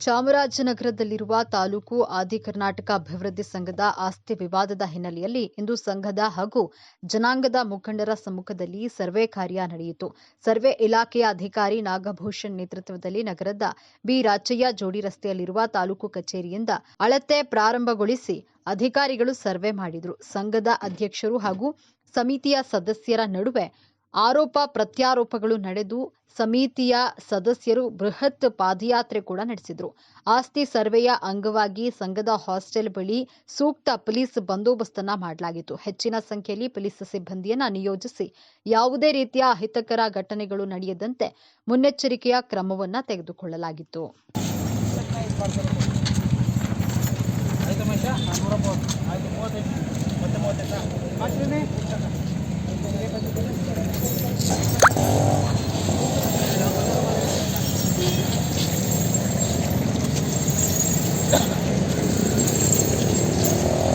ಚಾಮರಾಜನಗರದಲ್ಲಿರುವ ತಾಲೂಕು ಆದಿ ಕರ್ನಾಟಕ ಅಭಿವೃದ್ಧಿ ಸಂಘದ ಆಸ್ತಿ ವಿವಾದದ ಹಿನ್ನೆಲೆಯಲ್ಲಿ ಇಂದು ಸಂಘದ ಹಾಗೂ ಜನಾಂಗದ ಮುಖಂಡರ ಸಮ್ಮುಖದಲ್ಲಿ ಸರ್ವೆ ಕಾರ್ಯ ನಡೆಯಿತು. ಸರ್ವೆ ಇಲಾಖೆಯ ಅಧಿಕಾರಿ ನಾಗಭೂಷಣ್ ನೇತೃತ್ವದಲ್ಲಿ ನಗರದ ಬಿ ರಾಚಯ್ಯ ಜೋಡಿ ರಸ್ತೆಯಲ್ಲಿರುವ ತಾಲೂಕು ಕಚೇರಿಯಿಂದ ಅಳತೆ ಪ್ರಾರಂಭಗೊಳಿಸಿ ಅಧಿಕಾರಿಗಳು ಸರ್ವೆ ಮಾಡಿದರು. ಸಂಘದ ಅಧ್ಯಕ್ಷರು ಹಾಗೂ ಸಮಿತಿಯ ಸದಸ್ಯರ ನಡುವೆ ಆರೋಪ ಪ್ರತ್ಯಾರೋಪಗಳು ನಡೆದು ಸಮಿತಿಯ ಸದಸ್ಯರು ಬೃಹತ್ ಪಾದಯಾತ್ರೆ ಕೂಡ ನಡೆಸಿದರು ಆಸ್ತಿ ಸರ್ವೆಯ ಅಂಗವಾಗಿ ಸಂಘದ ಹಾಸ್ಟೆಲ್ ಬಳಿ ಸೂಕ್ತ ಪೊಲೀಸ್ ಬಂದೋಬಸ್ತನ್ನ ಮಾಡಲಾಗಿತ್ತು ಹೆಚ್ಚಿನ ಸಂಖ್ಯೆಯಲ್ಲಿ ಪೊಲೀಸ್ ಸಿಬ್ಬಂದಿಯನ್ನ ನಿಯೋಜಿಸಿ ಯಾವುದೇ ರೀತಿಯ ಅಹಿತಕರ ಘಟನೆಗಳು ನಡೆಯದಂತೆ ಮುನ್ನೆಚ್ಚರಿಕೆಯ ಕ್ರಮವನ್ನು ತೆಗೆದುಕೊಳ್ಳಲಾಗಿತ್ತು